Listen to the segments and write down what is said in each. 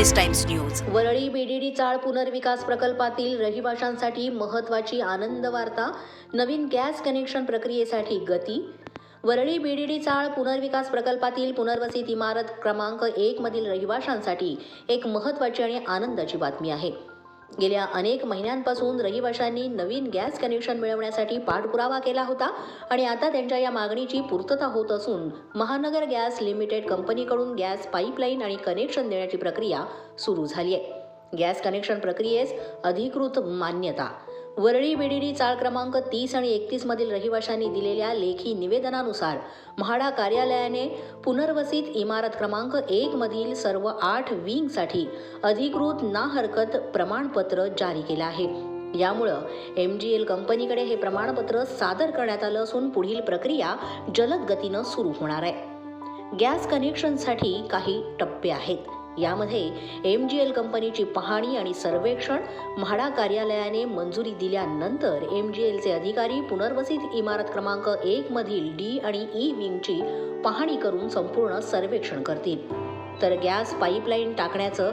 Police times news Worli BDD chawl पुनर्विकास प्रकल्पातील रहिवाशांसाठी महत्त्वाची आनंद वार्ता नवीन गॅस कनेक्शन प्रक्रियेसाठी गती. वरळी बीडीडी चाळ पुनर्विकास प्रकल्पातील पुनर्वसित इमारत क्रमांक एक मधील रहिवाशांसाठी एक महत्त्वाची आणि आनंदाची बातमी आहे. गेल्या अनेक महिन्यांपासून रहिवाशांनी नवीन गॅस कनेक्शन मिळवण्यासाठी पाठपुरावा केला होता आणि आता त्यांच्या या मागणीची पूर्तता होत असून महानगर गॅस लिमिटेड कंपनीकडून गॅस पाईपलाईन आणि कनेक्शन देण्याची प्रक्रिया सुरू झाली आहे. गॅस कनेक्शन प्रक्रियेस अधिकृत मान्यता वरळी बेडिडी चाळ क्रमांक तीस आणि एकतीस मधील रहिवाशांनी दिलेल्या लेखी निवेदनानुसार म्हाडा कार्यालयाने पुनर्वसित इमारत क्रमांक एक मधील सर्व आठ विंगसाठी अधिकृत ना हरकत प्रमाणपत्र जारी केलं आहे. यामुळं एम जी एल कंपनीकडे हे प्रमाणपत्र सादर करण्यात आलं असून पुढील प्रक्रिया जलद गतीनं सुरू होणार आहे. गॅस कनेक्शनसाठी काही टप्पे आहेत. यामध्ये एम जी एल कंपनीची पाहणी आणि सर्वेक्षण म्हाडा कार्यालयाने मंजुरी दिल्यानंतर एम जी एलचे अधिकारी पुनर्वसित इमारत क्रमांक एक मधील डी आणि ई विंगची पाहणी करून संपूर्ण सर्वेक्षण करतील. तर गॅस पाईपलाईन टाकण्याचं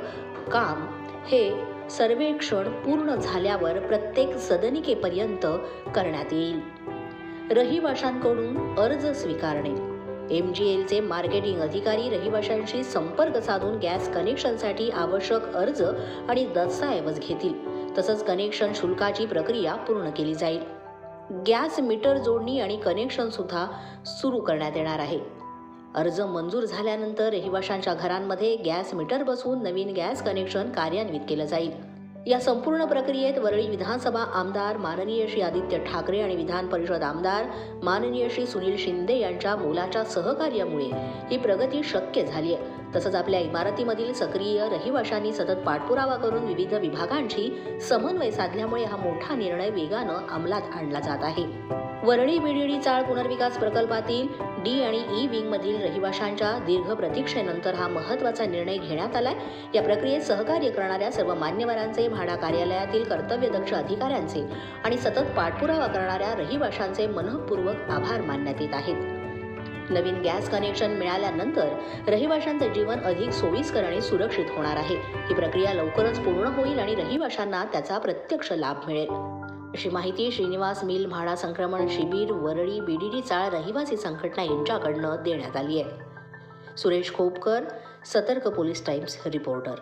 काम हे सर्वेक्षण पूर्ण झाल्यावर प्रत्येक सदनिकेपर्यंत करण्यात येईल. रहिवाशांकडून अर्ज स्वीकारणे. एम जी एलचे मार्केटिंग अधिकारी रहिवाशांशी संपर्क साधून गॅस कनेक्शनसाठी आवश्यक अर्ज आणि दस्तऐवज घेतील. तसंच कनेक्शन शुल्काची प्रक्रिया पूर्ण केली जाईल. गॅस मीटर जोडणी आणि कनेक्शन सुद्धा सुरू करण्यात येणार आहे. अर्ज मंजूर झाल्यानंतर रहिवाशांच्या घरांमध्ये गॅस मीटर बसवून नवीन गॅस कनेक्शन कार्यान्वित केलं जाईल. या संपूर्ण प्रक्रियेत वरळी विधानसभा आमदार माननीय श्री आदित्य ठाकरे आणि विधान परिषद आमदार माननीय श्री सुनील शिंदे यांच्या मोलाच्या सहकार्यामुळे ही प्रगती शक्य झाली आहे. तसंच आपल्या इमारतीमधील सक्रिय रहिवाशांनी सतत पाठपुरावा करून विविध विभागांशी समन्वय साधल्यामुळे हा मोठा निर्णय वेगानं अंमलात आणला जात आहे. वरळी बिडीडी चाळ पुनर्विकास प्रकल्पातील डी आणि ई विंग मधील रहिवाशांच्या दीर्घ प्रतीक्षेनंतर हा महत्त्वाचा निर्णय घेण्यात आलाय. या प्रक्रियेत सहकार्य करणाऱ्या सर्व मान्यवरांचे म्हाडा कार्यालयातील कर्तव्यदक्ष अधिकाऱ्यांचे आणि सतत पाठपुरावा करणाऱ्या रहिवाशांचे मनःपूर्वक आभार मानण्यात येत आहेत. नवीन गॅस कनेक्शन मिळाल्यानंतर रहिवाशांचे जीवन अधिक सोयीस्कर आणि सुरक्षित होणार आहे. ही प्रक्रिया लवकरच पूर्ण होईल आणि रहिवाशांना त्याचा प्रत्यक्ष लाभ मिळेल. अशी माहिती श्रीनिवास मिल म्हाडा संक्रमण शिबिर वरळी बीडीडी चाळ रहिवासी संघटना यांच्याकडनं देण्यात आली आहे. सुरेश खोपकर सतर्क पोलीस टाइम्स रिपोर्टर.